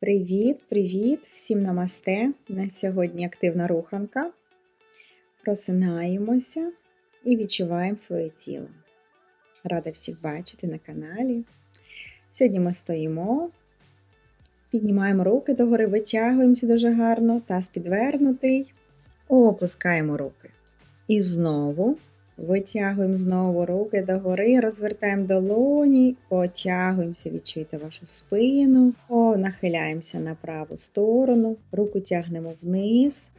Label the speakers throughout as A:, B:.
A: Привіт, привіт! Всім намасте! На сьогодні активна руханка. Просинаємося і відчуваємо своє тіло. Рада всіх бачити на каналі. Сьогодні ми стоїмо, піднімаємо руки догори, витягуємося дуже гарно, таз підвернутий, опускаємо руки. І знову витягуємо знову руки догори, розвертаємо долоні, потягуємося, відчуйте вашу спину, О, нахиляємося на праву сторону, руку тягнемо вниз.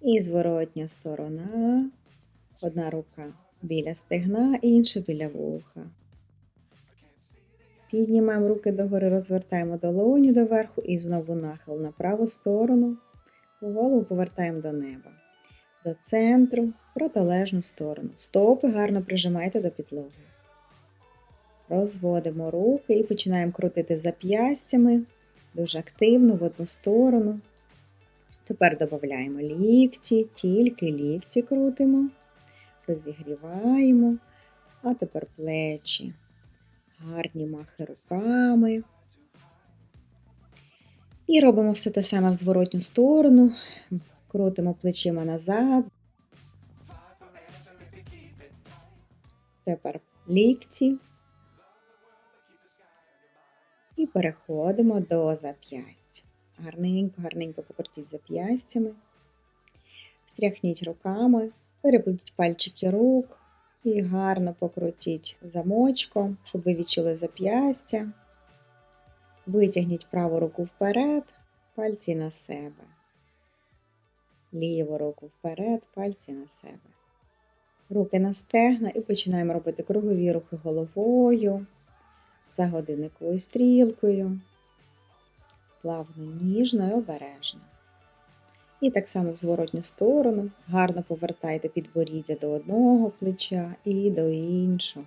A: І зворотня сторона. Одна рука біля стегна, інша біля вуха. Піднімаємо руки догори, розвертаємо долоні доверху і знову нахил на праву сторону. Голову повертаємо до неба, до центру, протилежну сторону. Стопи гарно прижимайте до підлоги. Розводимо руки і починаємо крутити зап'ястями дуже активно в одну сторону. Тепер додаємо лікті, тільки лікті крутимо, розігріваємо, а тепер плечі, гарні махи руками. І робимо все те саме в зворотню сторону, крутимо плечима назад. Тепер лікті. І переходимо до зап'ястя. Гарненько, гарненько покрутіть зап'ястями, встряхніть руками, переплетіть пальчики рук і гарно покрутіть замочком, щоб ви відчули зап'ястя. Витягніть праву руку вперед, пальці на себе. Ліву руку вперед, пальці на себе. Руки на стегна і починаємо робити кругові рухи головою, за годинниковою стрілкою плавно, ніжно і обережно. І так само в зворотню сторону гарно повертайте підборіддя до одного плеча і до іншого.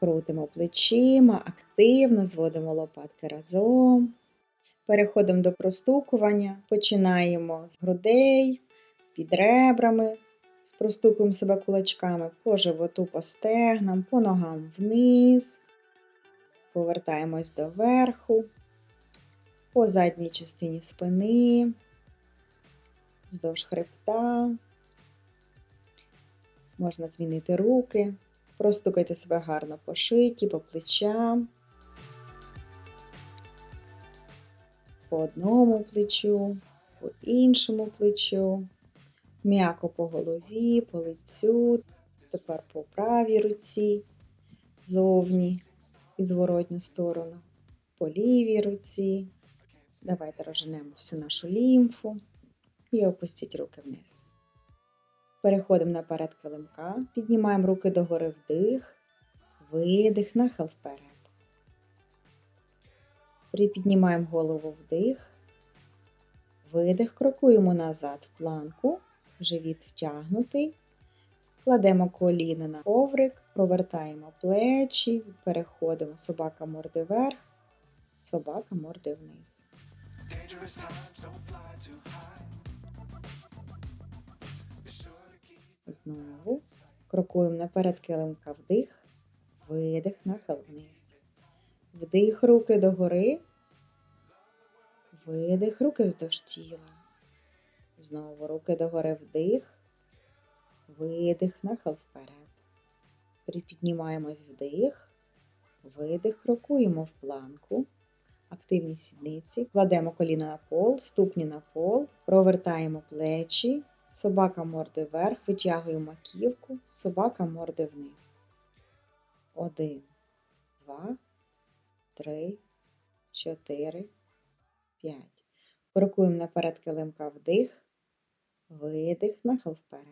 A: Крутимо плечима, активно зводимо лопатки разом. Переходимо до простукування, починаємо з грудей, під ребрами, спростукуємо себе кулачками по животу, по стегнам, по ногам вниз. Повертаємось до верху, по задній частині спини, вздовж хребта. Можна змінити руки, простукайте себе гарно по шиті, по плечам, по одному плечу, по іншому плечу, м'яко по голові, по лицю, тепер по правій руці, зовні і зворотню сторону, по лівій руці. Давайте розженемо всю нашу лімфу і опустіть руки вниз. Переходимо наперед килимка, піднімаємо руки догори вдих, видих, нахил вперед. Припіднімаємо голову вдих, видих, крокуємо назад в планку, живіт втягнутий. Кладемо коліна на коврик, провертаємо плечі, переходимо. Собака морди вверх, собака морди вниз. Знову. Крокуємо наперед. Килимка вдих, видих, нахил вниз. Вдих. Руки догори, видих, руки вздовж тіла. Знову руки догори вдих, видих, нахил вперед. Припіднімаємось вдих, видих, крокуємо в планку, активні сідниці, кладемо коліна на пол, ступні на пол, провертаємо плечі, собака морди вверх, витягуємо маківку, собака морди вниз. Один, два, три, чотири, п'ять. Крокуємо наперед килимка вдих, видих, нахил вперед.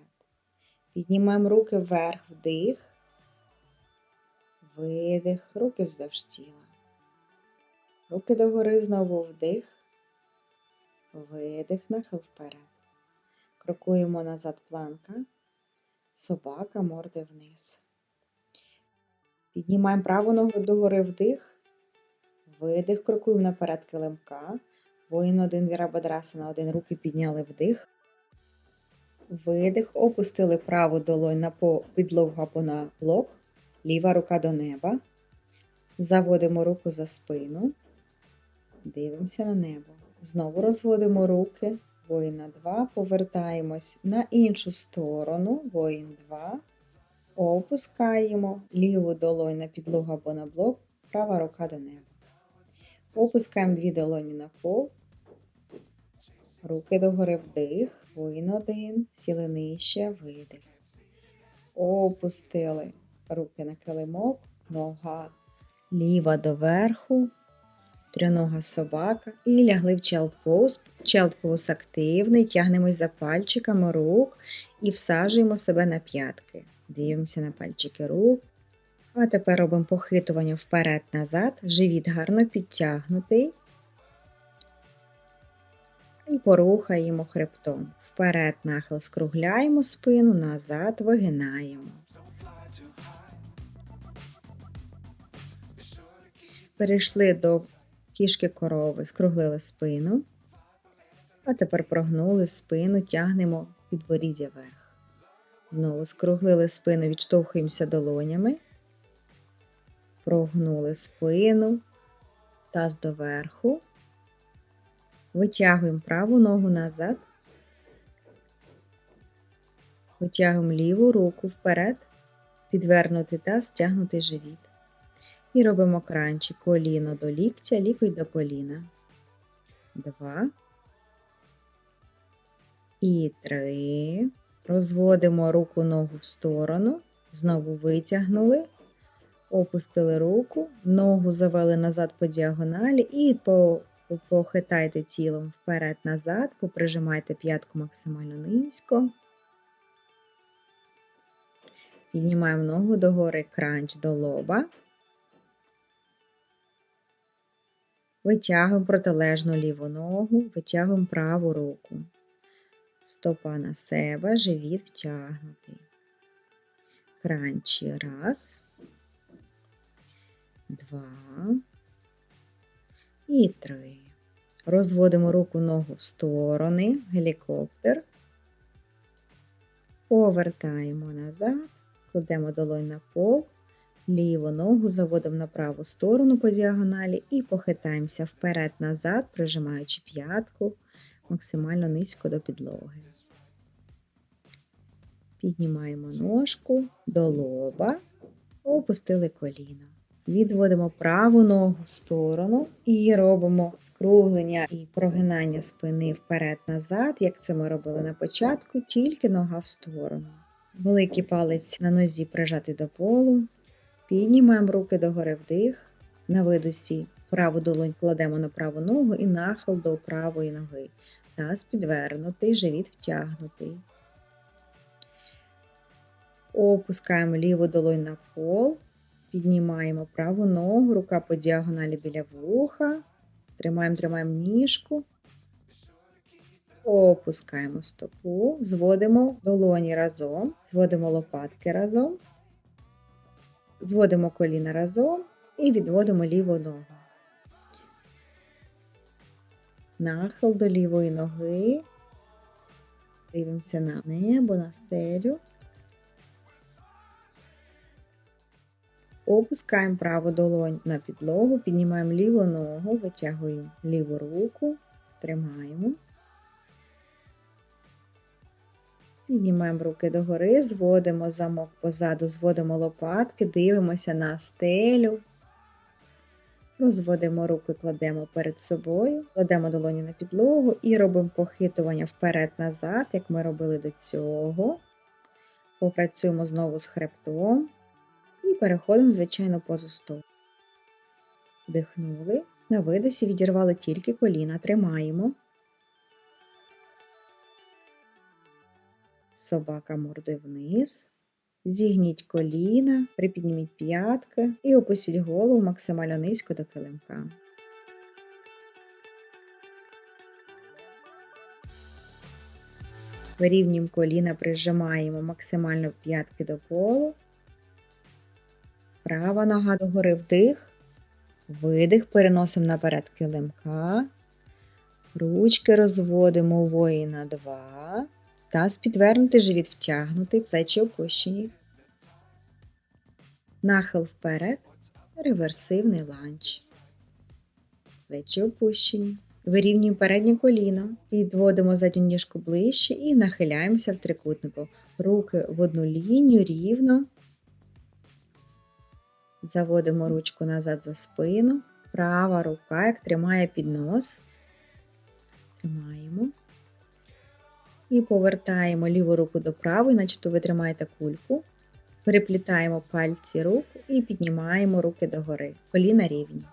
A: Піднімаємо руки вверх, вдих, видих, руки вздовж тіла. Руки догори знову вдих, видих, нахил вперед. Крокуємо назад планка, собака, морди вниз. Піднімаємо праву ногу догори вдих, видих, крокуємо наперед килимка. Воїн один вірабадрасана, один руки підняли вдих. Видих, опустили праву долонь на підлогу або на блок, ліва рука до неба. Заводимо руку за спину. Дивимося на небо. Знову розводимо руки. Воїн на 2. Повертаємось на іншу сторону. Воїн 2. Опускаємо ліву долоню на підлогу або на блок, права рука до неба. Опускаємо дві долоні на пол. Руки догори вдих, воїн один, сіли нижче, видих. Опустили руки на килимок, нога ліва доверху, трьонога собака і лягли в pose. Child активний, тягнемось за пальчиками рук і всаджуємо себе на п'ятки. Дивимося на пальчики рук. А тепер робимо похитування вперед-назад, живіт гарно підтягнутий. І порухаємо хребтом. Вперед нахил скругляємо спину, назад вигинаємо. Перейшли до кішки корови, скруглили спину. А тепер прогнули спину, тягнемо підборіддя вверх. Знову скруглили спину, відштовхуємося долонями. Прогнули спину, таз доверху. Витягуємо праву ногу назад. Витягуємо ліву руку вперед, підвернути таз, стягнути живіт. І робимо кранчик коліно до ліктя, лікоть до коліна. Два. І три. Розводимо руку ногу в сторону. Знову витягнули. Опустили руку, ногу завели назад по діагоналі і по, похитайте тілом вперед-назад, поприжимайте п'ятку максимально низько. Піднімаємо ногу догори кранч до лоба. Витягуємо протилежну ліву ногу, витягуємо праву руку. Стопа на себе, живіт втягнутий. Кранчі раз, два і три. Розводимо руку ногу в сторони, гелікоптер. Повертаємо назад, кладемо долонь на пол, ліву ногу заводимо на праву сторону по діагоналі і похитаємося вперед-назад, прижимаючи п'ятку максимально низько до підлоги. Піднімаємо ножку до лоба, опустили коліно. Відводимо праву ногу в сторону і робимо скруглення і прогинання спини вперед-назад, як це ми робили на початку, тільки нога в сторону. Великий палець на нозі прижати до полу. Піднімаємо руки догори вдих. На видусі праву долонь кладемо на праву ногу і нахил до правої ноги. Таз підвернутий, живіт втягнутий. Опускаємо ліву долонь на пол. Піднімаємо праву ногу, рука по діагоналі біля вуха. Тримаємо, тримаємо ніжку. Опускаємо стопу, зводимо долоні разом, зводимо лопатки разом, зводимо коліна разом і відводимо ліву ногу. Нахил до лівої ноги. Дивимося на небо, на стелю. Опускаємо праву долонь на підлогу, піднімаємо ліву ногу, витягуємо ліву руку, тримаємо. Піднімаємо руки догори, зводимо замок позаду, зводимо лопатки, дивимося на стелю. Розводимо руки, кладемо перед собою, кладемо долоні на підлогу і робимо похитування вперед-назад, як ми робили до цього. Попрацюємо знову з хребтом. Переходимо в звичайну позу столу. Вдихнули. На видосі відірвали тільки коліна. Тримаємо. Собака мордою вниз. Зігніть коліна, припідніміть п'ятки і опустіть голову максимально низько до килимка. Вирівнюємо коліна, прижимаємо максимально п'ятки до полу. Права нога догори вдих, видих, переносимо наперед килимка. Ручки розводимо воїна 2. Таз підвернутий, живіт втягнутий, плечі опущені. Нахил вперед. реверсивний ланч. Плечі опущені. Вирівнюємо переднє коліно, підводимо задню ніжку ближче і нахиляємося в трикутнику. Руки в одну лінію рівно. Заводимо ручку назад за спину. Права рука, як тримає піднос. Тримаємо. І повертаємо ліву руку до правої, начебто ви тримаєте кульку. Переплітаємо пальці рук і піднімаємо руки догори. Коліна рівні.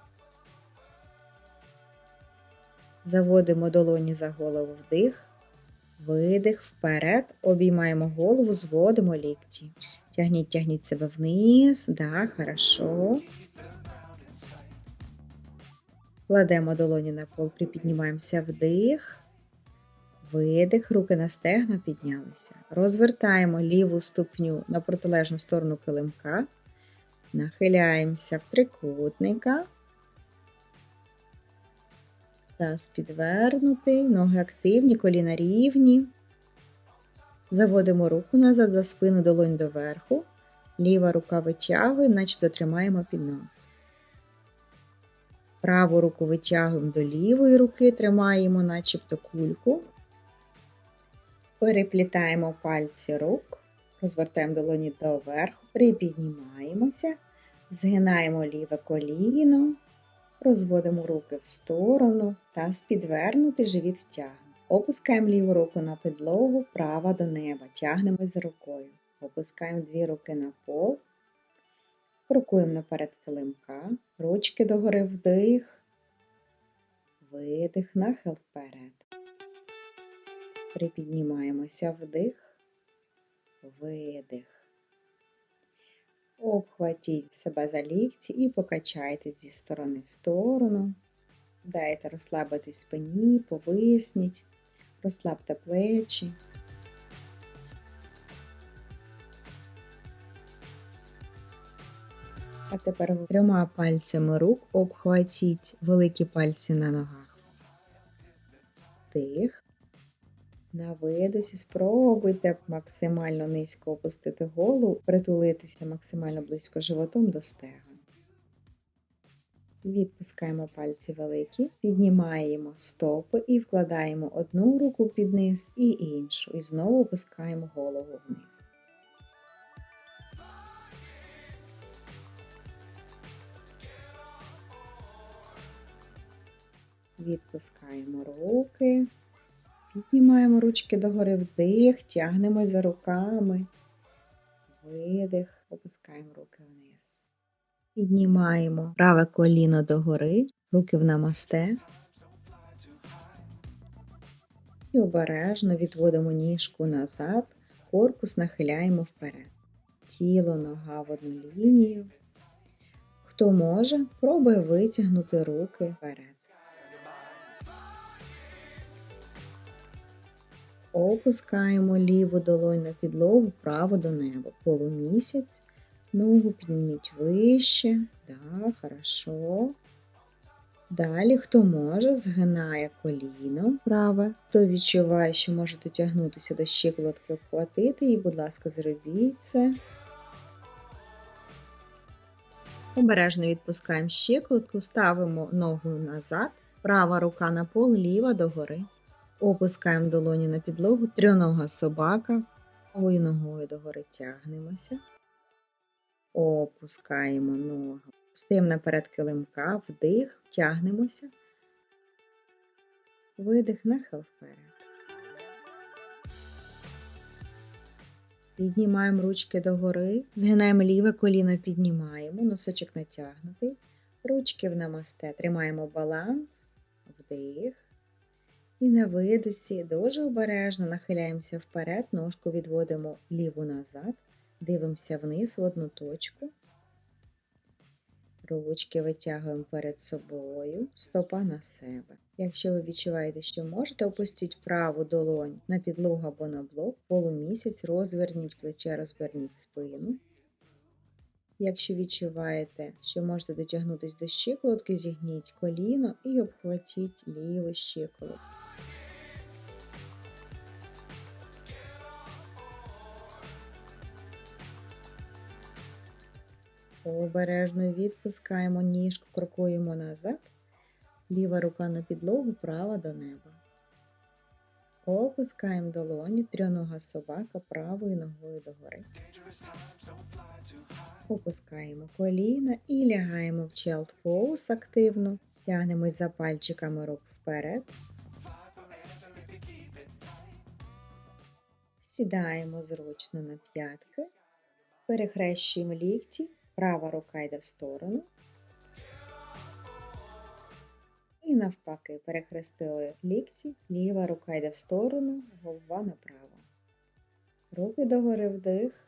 A: Заводимо долоні за голову вдих, видих, вперед, обіймаємо голову, зводимо лікті. Тягніть, тягніть себе вниз, да, хорошо. Кладемо долоні на пол, припіднімаємося вдих, видих, руки на стегна піднялися. Розвертаємо ліву ступню на протилежну сторону килимка, нахиляємося в трикутника. Таз підвернутий, ноги активні, коліна рівні. Заводимо руку назад за спину долонь доверху. Ліва рука витягуємо, начебто тримаємо піднос. Праву руку витягуємо до лівої руки, тримаємо, начебто кульку. Переплітаємо пальці рук, розвертаємо долоні доверху, припіднімаємося, згинаємо ліве коліно, розводимо руки в сторону та підвернути живіт втягнемо. Опускаємо ліву руку на підлогу, права до неба, тягнемось за рукою. Опускаємо дві руки на пол, крокуємо наперед килимка, ручки догори вдих, видих, нахил вперед. Припіднімаємося вдих, видих. Обхватіть себе за лікті і покачайтесь зі сторони в сторону. Дайте розслабитись спині, повисніть, розслабте плечі. А тепер трьома пальцями рук обхватіть великі пальці на ногах. Тих. На видосі спробуйте максимально низько опустити голову, притулитися максимально близько животом до стегон. Відпускаємо пальці великі, піднімаємо стопи і вкладаємо одну руку під низ і іншу. І знову опускаємо голову вниз. Відпускаємо руки. Піднімаємо ручки догори вдих, тягнемось за руками. Видих, опускаємо руки вниз. Піднімаємо праве коліно догори, руки в намасте. І обережно відводимо ніжку назад, корпус нахиляємо вперед. Тіло, нога в одну лінію. Хто може, пробує витягнути руки вперед. Опускаємо ліву долонь на підлогу, праву до неба. Полумісяць. Ногу підніміть вище. Да, хорошо. Далі, хто може, згинає коліно праве. Хто відчуває, що може дотягнутися до щиколотки, обхватити її, будь ласка, зробіть це. Обережно відпускаємо щиколотку, ставимо ногу назад, права рука на пол, ліва догори. Опускаємо долоні на підлогу, трьонога собака, правою ногою догори тягнемося. Опускаємо ногу. Стаємо наперед килимка, вдих, тягнемося. Видих, нахил вперед. Піднімаємо ручки догори, згинаємо ліве коліно, піднімаємо, носочок натягнутий, ручки в намасте, тримаємо баланс, вдих. І на видосі дуже обережно нахиляємося вперед, ножку відводимо ліву назад, дивимося вниз в одну точку. Ручки витягуємо перед собою, стопа на себе. Якщо ви відчуваєте, що можете, опустіть праву долонь на підлогу або на блок, полумісяць, розверніть плече, розверніть спину. Якщо відчуваєте, що можете дотягнутися до щиколотки, зігніть коліно і обхватіть ліву щиколотку. Обережно відпускаємо ніжку, крокуємо назад. Ліва рука на підлогу, права до неба. Опускаємо долоні, трьонога собака правою ногою догори. Опускаємо коліна і лягаємо в child pose активно. Тягнемось за пальчиками рук вперед. Сідаємо зручно на п'ятки. Перехрещуємо лікті. Права рука йде в сторону. І навпаки, перехрестили лікті, ліва рука йде в сторону, голова направо. Руки догори вдих,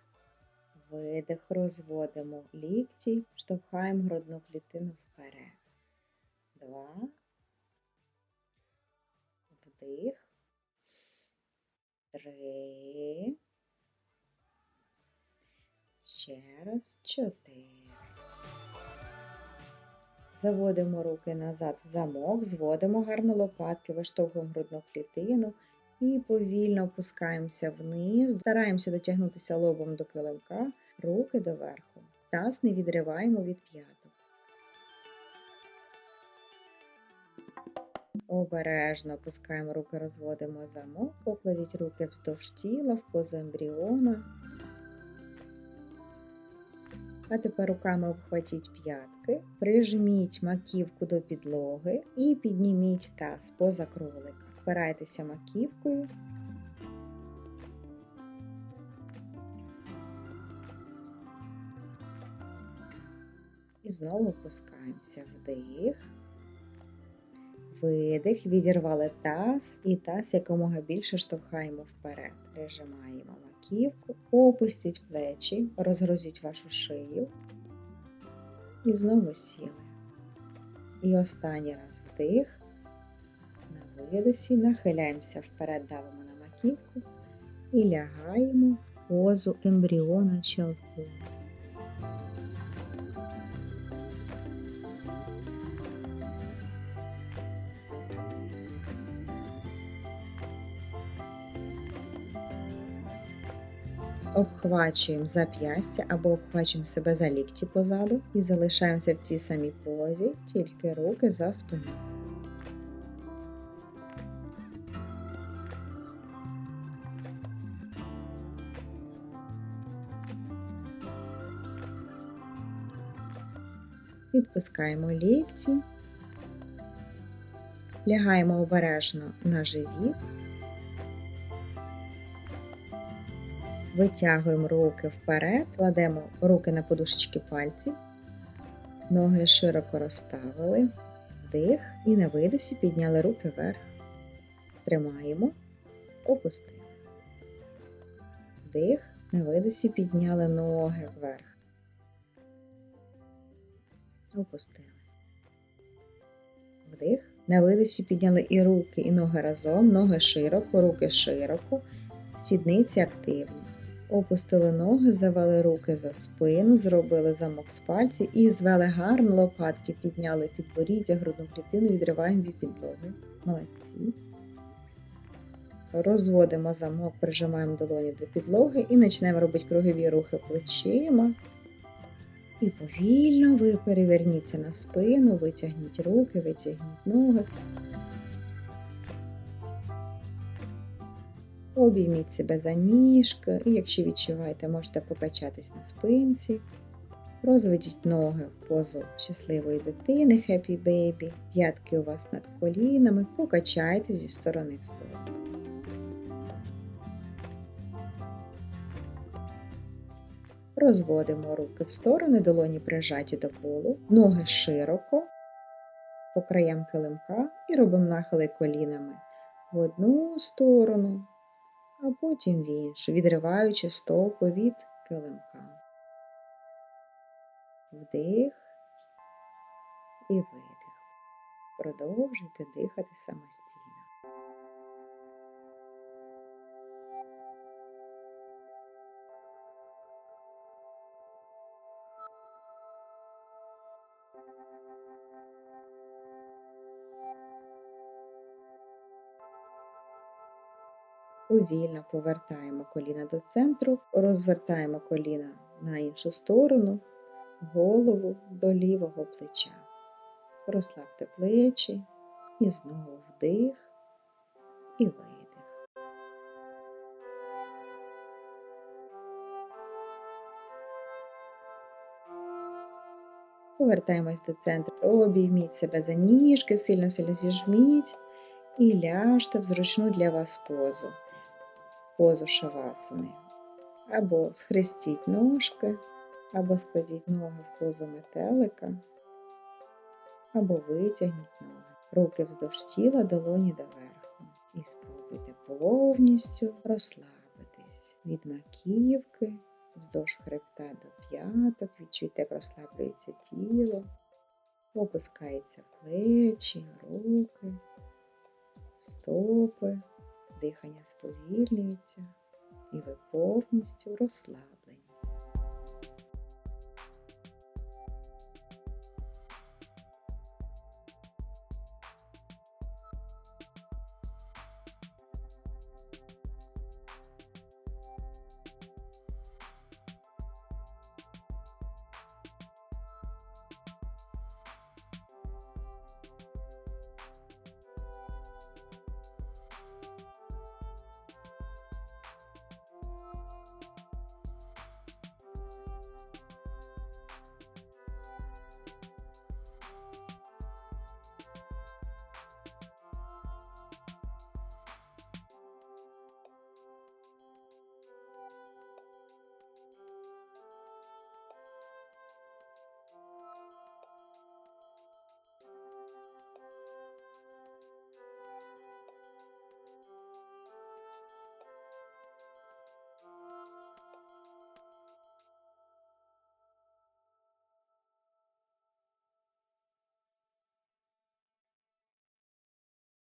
A: видих, розводимо лікті, штовхаємо грудну клітину вперед. Два. Вдих. Три. Ще раз чотири. Заводимо руки назад в замок, зводимо гарно лопатки, виштовхуємо грудну клітину і повільно опускаємося вниз, стараємося дотягнутися лобом до килимка, руки доверху. Таз не відриваємо від п'яток. Обережно опускаємо руки, розводимо замок, покладіть руки вздовж тіла в позу ембріона. А тепер руками обхватіть п'ятки, прижміть маківку до підлоги і підніміть таз поза кролика. Впирайтеся маківкою. І знову опускаємося вдих, видих, відірвали таз і таз якомога більше штовхаємо вперед. Прижимаємо маківку, опустіть плечі, розгрузіть вашу шию. І знову сіли. І останній раз вдих. На видосі нахиляємося вперед, давимо на маківку і лягаємо в позу ембріона Child Обхвачуємо зап'ястя або обхвачуємо себе за лікті позаду і залишаємося в цій самій позі, тільки руки за спиною. Відпускаємо лікті, лягаємо обережно на живіт. Витягуємо руки вперед, кладемо руки на подушечки пальців, ноги широко розставили, вдих і на видосі підняли руки вверх. Тримаємо, опустили. Вдих, на видосі підняли ноги вверх. Опустили. Вдих. На видосі підняли і руки, і ноги разом, ноги широко, руки широко, сідниці активні. Опустили ноги, завели руки за спину, зробили замок з пальців і звели гарно лопатки, підняли підборіддя, грудну клітину, відриваємо від підлоги. Молодці. Розводимо замок, прижимаємо долоні до підлоги і почнемо робити кругові рухи плечима. І повільно ви переверніться на спину, витягніть руки, витягніть ноги. Обійміть себе за ніжки, і якщо відчуваєте, можете покачатись на спинці. Розведіть ноги в позу щасливої дитини, Happy Baby. П'ятки у вас над колінами, покачайте зі сторони в сторону. Розводимо руки в сторони, долоні прижаті до полу, ноги широко, по краям килимка і робимо нахили колінами в одну сторону, а потім в іншу, відриваючи стопи від килимка. Вдих і видих. Продовжуйте дихати самостійно. Повільно повертаємо коліна до центру, розвертаємо коліна на іншу сторону, голову до лівого плеча. Розслабте плечі і знову вдих і видих. Повертаємось до центру, обійміть себе за ніжки, сильно-сильно зіжміть і ляжте в зручну для вас позу, позу шавасани. Або схрестіть ножки, або складіть ноги в позу метелика, або витягніть ноги. Руки вздовж тіла, долоні доверху. І спробуйте повністю розслабитись від маківки, вздовж хребта до п'яток. Відчуйте, як розслаблюється тіло, опускаються плечі, руки, стопи, дихання сповільнюється, і ви повністю розслабитесь.